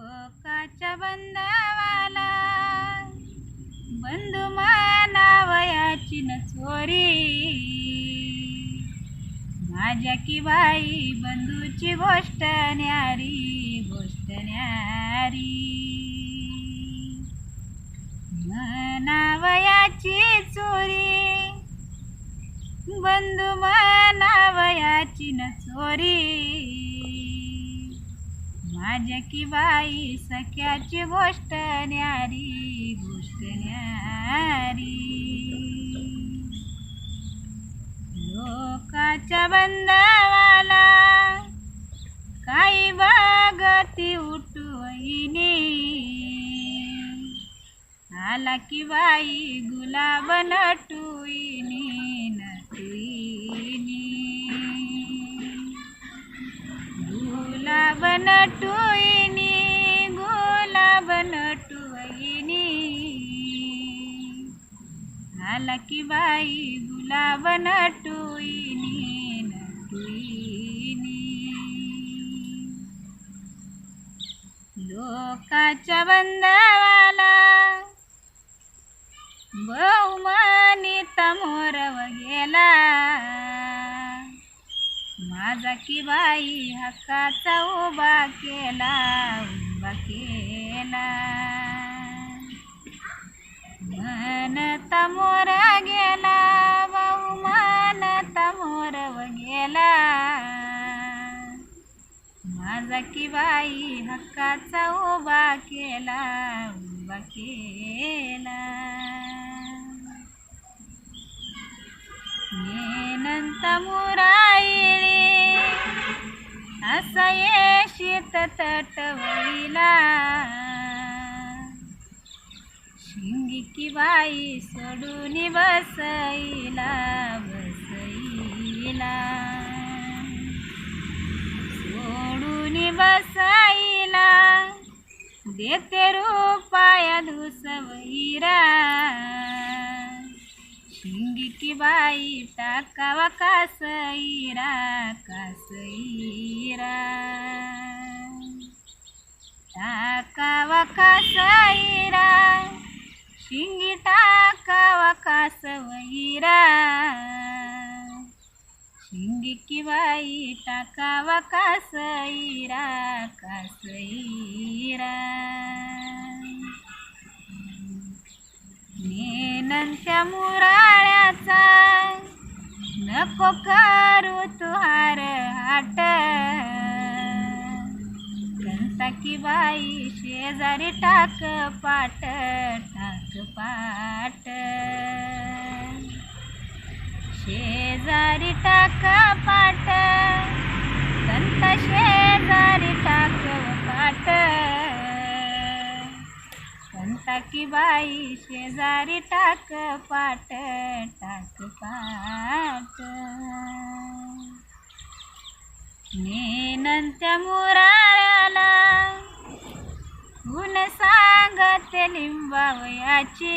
लोकाच्या बंधावाला. बंधू मानावयाची न चोरी. माझ्या की बाई बंधूची गोष्ट न्यारी गोष्ट न्यारी. मनावयाची चोरी. बंधू मनावयाची न चोरी. माझ्या की बाई सख्याची गोष्ट न्यारी गोष्ट न्यारी. लोकाच्या बंदावाला काही बागती उठवईने आला की बाई गुलाब नटुई. गुलाब नटुईनी गुलाब नटुईनी आला की बाई गुलाब नटुईनी नटुईनी लोकाच्या बंदावाला बहुमानी तमोरव गेला माझा की बाई हक्काचा उभा केला उभा केला. मन तमोर गेला बहुमान तमोर गेला. माझा की बाई हक्काचा उभा केला उभा केला. नेनंत मुराईळी असा येशीत तटवईला शिंगी की बाई सोडून बसईला बसईला. सोडून बसईला. देते रूपाया दुसवईरा शिंगी की बाई टाकावा कासईरा कासईरा. टाकावा कासईरा शिंगी टाकावा कासवईरा. शिंगी की बाई टाकावा कासईरा कासईरा. नेनंत्या मुरा नको करू तुहार हाट. कंता की बाई शेजारी टाक पाट टाक पाट. शेजारी टाक पाट संत शेजारी टाक पाट. कंता की बाई शेजारी टाक पाट टाक पाट. नेनंत्या मुराळ्याला गुण सांगत लिंबावयाची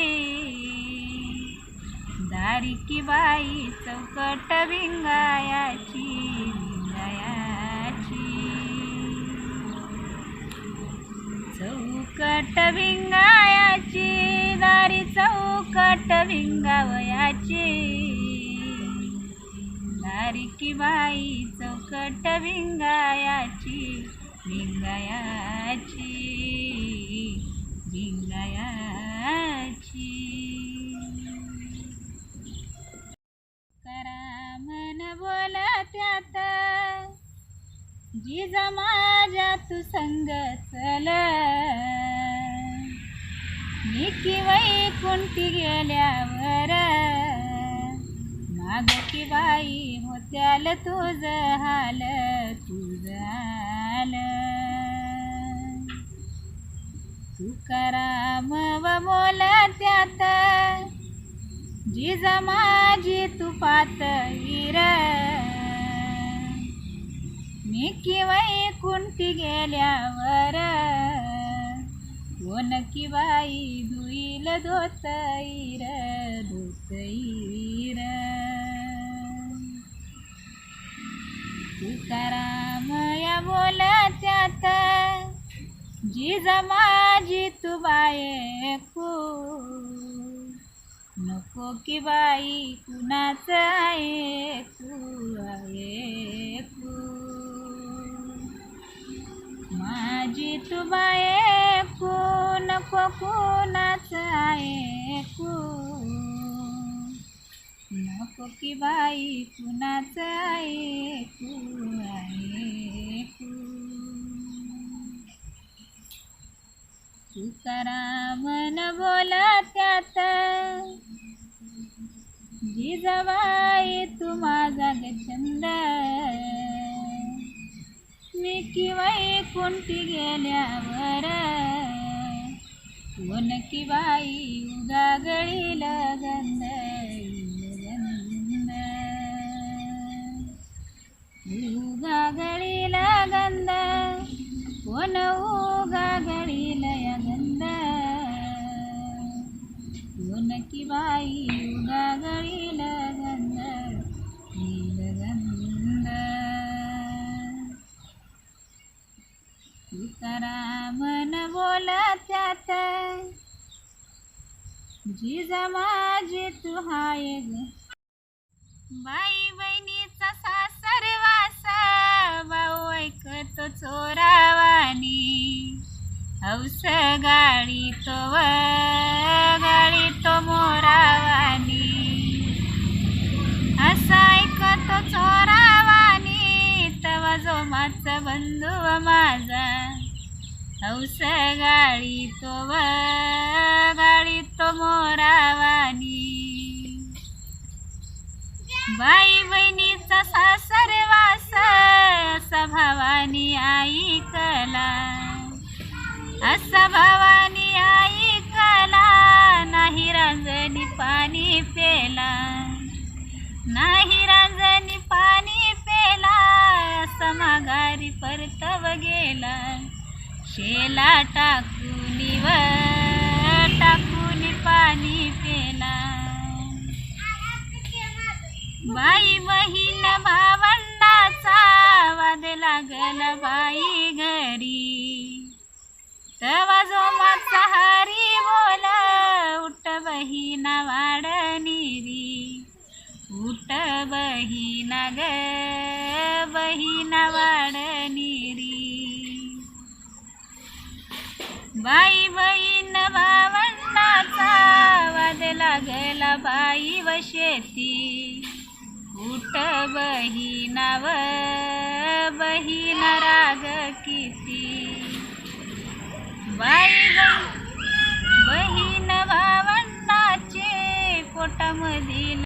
दारिकी बाई चौकट भिंगायाची भिंगायाची. चौकट भिंगा चौकट विंगावयाची. दारी बाई चौकट विंगायाची विंगायाची विंगायाची. करा मन बोला त्यात जिजा माझ्या तू संग चल. मी की वैकुंठी गेल्यावर? माग की बाई होत्याल तुझ हाल तुझ हाल तुकाराम व बोलत्यात जिजा माझी तू पातळीर मी की वैकुंठी गेल्यावर? कोण की बाई धुईल धोतईर धोतईर तुकाराम या बोलत्यात जिज माझी तू बायको नको की बाई कुणाच ऐकू ऐकू माझी तू बायको नको आहे ऐकू नको की बाई कुणाच ऐकू ऐकू तुकारामन बोला त्यात जिजाबाई तू माझा ग छंद मी किवाई कुंटी गेल्यावर कोण की बाई उगागळील गंध. गंध उगागळील गंध कोण उगागळील या गंध. कोण की बाई जिजा माझी तू हाय बाई बहिणीचा सासर वासा भाऊ ऐकतो चोरावानी. हौस गाडी तो व गाडी तो मोरावानी. असा ऐकतो चोरावानी तवा जो माझा बंधू माझा. हौस गाडी तो व गाडी तो मोरावानी. बाई बहिणीचा सासर वास असा भावानी ऐकला. असा भावानी ऐकला नाही रांजणी पाणी पेला नाही रांजणी पाणी पेला समागारी परतव गेला. शेला टाकून व टाकून पाणी पेला बाई बहीण भावंडाचा वाद लागल बाई घरी. तवा जो माझा हरी बोल उठ बहीणा वाड निरी उठ बहीणा ग बहीणा वाड बाई बहीण भावंडाचा वाद लागला बाई व शेती. उठ बहीणा बहीण राग किती? बाई बहीण भावंडाचे पोटामधील